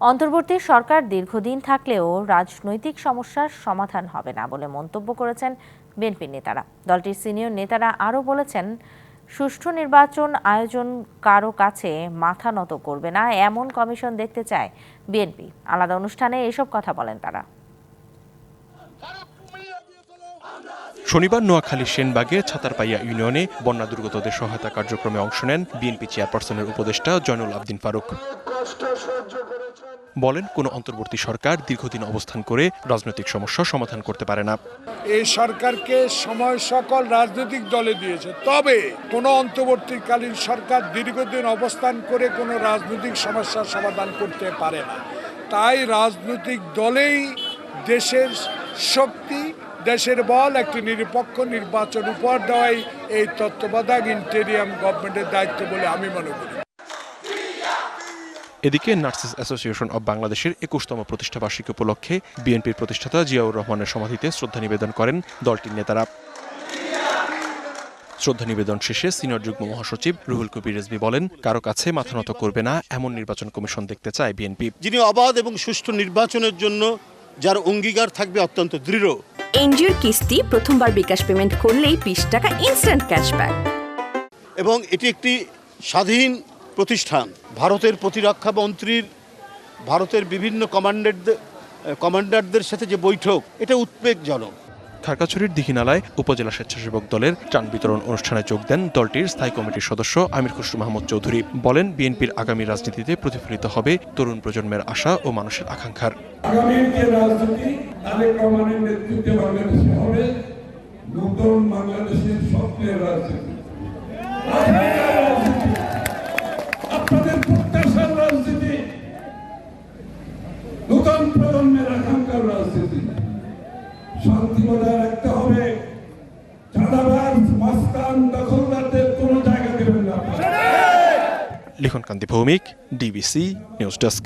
অন্তর্বর্তী সরকার দীর্ঘদিন থাকলেও রাজনৈতিক সমস্যার সমাধান হবে না বলে মন্তব্য করেছেন বিএনপির নেতারা। দলটির সিনিয়র নেতারা আরও বলেছেন, সুষ্ঠু নির্বাচন আয়োজন কারও কাছে মাথা নত করবে না। এমন কমিশন দেখতে চায় বিএনপি। আলাদা অনুষ্ঠানে এসব কথা বলেন তারা। শনিবার নোয়াখালী সেনবাগে ছাতারপাইয়া ইউনিয়নে বন্যা দুর্গতদের সহায়তা কার্যক্রমে অংশ নেন বিএনপি চেয়ারপারসনের উপদেষ্টা জয়নুল আবদিন ফারুক। বলেন, কোনো অন্তর্বর্তী সরকার দীর্ঘদিন অবস্থান করে রাজনৈতিক সমস্যা সমাধান করতে পারে না। এই সরকারকে সময় সকল রাজনৈতিক দলে দিয়েছে। তবে কোনো অন্তর্বর্তীকালীন সরকার দীর্ঘদিন অবস্থান করে কোনো রাজনৈতিক সমস্যার সমাধান করতে পারে না। তাই রাজনৈতিক দলেই দেশের শক্তি দেশের বল একটি নিরপেক্ষ নির্বাচন উপহার দেওয়াই এই তত্ত্বাবধায়ক ইন্টেরিয়াম গভর্নমেন্টের দায়িত্ব বলে আমি মনে করি। এদিকে নার্সেস অ্যাসোসিয়েশন অব বাংলাদেশের একুশতম প্রতিষ্ঠাবার্ষিকী উপলক্ষে বিএনপির প্রতিষ্ঠাতা জিয়াউর রহমানের সমাধিতে শ্রদ্ধা নিবেদন করেন দলটির নেতারা। শ্রদ্ধা নিবেদন শেষে সিনিয়র যুগ্ম মহাসচিব রুহুল কবির রেজবি বলেন কারও কাছে মাথা নত করবে না এমন নির্বাচন কমিশন দেখতে চায় বিএনপি। যিনি অবাধ এবং সুষ্ঠু নির্বাচনের জন্য যার অঙ্গীকার থাকবে অত্যন্ত দৃঢ়। এনজিওর কিস্তি প্রথমবার বিকাশ পেমেন্ট করলেই বিশ টাকা ইনস্ট্যান্ট ক্যাশব্যাক এবং এটি একটি স্বাধীন প্রতিষ্ঠান, ভারতের প্রতিরক্ষা মন্ত্রীর, ভারতের বিভিন্ন কমান্ডারদের কমান্ডারদের সাথে যে বৈঠক, এটা উদ্বেগজনক। খারকাছড়ির দিঘিনালায় উপজেলা স্বেচ্ছাসেবক দলের ত্রাণ বিতরণ অনুষ্ঠানে যোগ দেন দলটির স্থায়ী কমিটির সদস্য আমির খুসরু মাহমুদ চৌধুরী। বলেন, বিএনপির আগামী রাজনীতিতে প্রতিফলিত হবে তরুণ প্রজন্মের আশা ও মানুষের আকাঙ্ক্ষার। নতুন বাংলাদেশের রাজনীতি। মাস্তান দখলদারদের কোনো জায়গা দেবেন না। Likhan Kanti Bhowmik DBC news desk